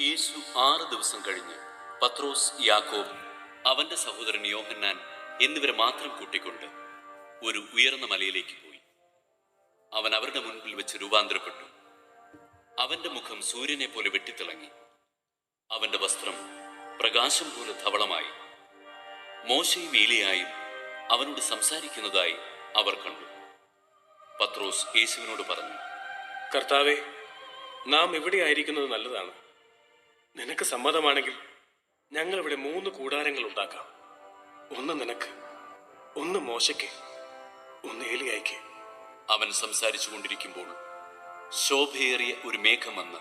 യേശു ആറ് ദിവസം കഴിഞ്ഞ് പത്രോസ് യാക്കോബ് അവന്റെ സഹോദരൻ യോഹന്നാൻ എന്നിവരെ മാത്രം കൂട്ടിക്കൊണ്ട് ഒരു ഉയർന്ന മലയിലേക്ക് പോയി. അവൻ അവരുടെ മുൻപിൽ വെച്ച് രൂപാന്തരപ്പെട്ടു. അവന്റെ മുഖം സൂര്യനെ പോലെ വെട്ടിത്തിളങ്ങി. അവന്റെ വസ്ത്രം പ്രകാശം പോലെ ധവളമായി. മോശയും വീലയായും അവനോട് സംസാരിക്കുന്നതായി അവർ കണ്ടു. പത്രോസ് യേശുവിനോട് പറഞ്ഞു കർത്താവെ നാം ഇവിടെ ആയിരിക്കുന്നത് നല്ലതാണ്. നിനക്ക് സമ്മതമാണെങ്കിൽ ഞങ്ങൾ ഇവിടെ മൂന്ന് കൂടാരങ്ങൾ ഉണ്ടാക്കാം. ഒന്ന് നിനക്ക് ഒന്ന് മോശയ്ക്ക് ഒന്ന് ഏലിയായിക്ക്. അവൻ സംസാരിച്ചു കൊണ്ടിരിക്കുമ്പോൾ ശോഭയേറിയ ഒരു മേഘം വന്ന്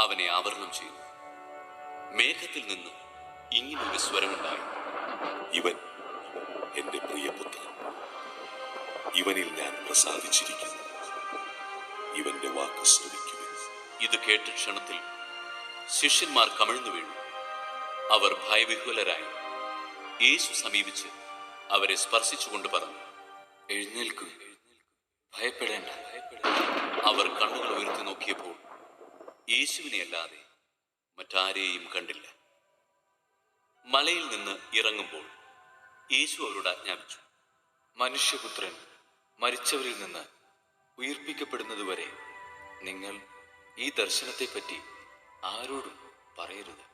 അവനെ ആവരണം ചെയ്തു. മേഘത്തിൽ നിന്ന് ഇങ്ങനൊരു സ്വരമുണ്ടായി. ഇവൻ എന്റെ പ്രിയപുത്രൻ. ഇവനിൽ ഞാൻ പ്രസാദിച്ചിരിക്കുന്നു. ഇവന്റെ വാക്ക് ശ്രമിക്കുവിൻ ഇത് കേട്ട ക്ഷണത്തിൽ ശിഷ്യന്മാർ കമിഴ്ന്നു വീണു. അവർ ഭയവിഹുലരായി യേശു സമീപിച്ച് അവരെ സ്പർശിച്ചുകൊണ്ട് പറഞ്ഞു എഴുന്നേൽക്കുക ഭയപ്പെടേണ്ട. അവർ കണ്ണുകൾ ഉയർത്തി നോക്കിയപ്പോൾ യേശുവിനെ അല്ലാതെ മറ്റാരെയും കണ്ടില്ല. മലയിൽ നിന്ന് ഇറങ്ങുമ്പോൾ യേശു അവരോട് ആജ്ഞാപിച്ചു മനുഷ്യപുത്രൻ മരിച്ചവരിൽ നിന്ന് ഉയർപ്പിക്കപ്പെടുന്നതുവരെ നിങ്ങൾ ഈ ദർശനത്തെപ്പറ്റി ആരോടും പറയരുത്.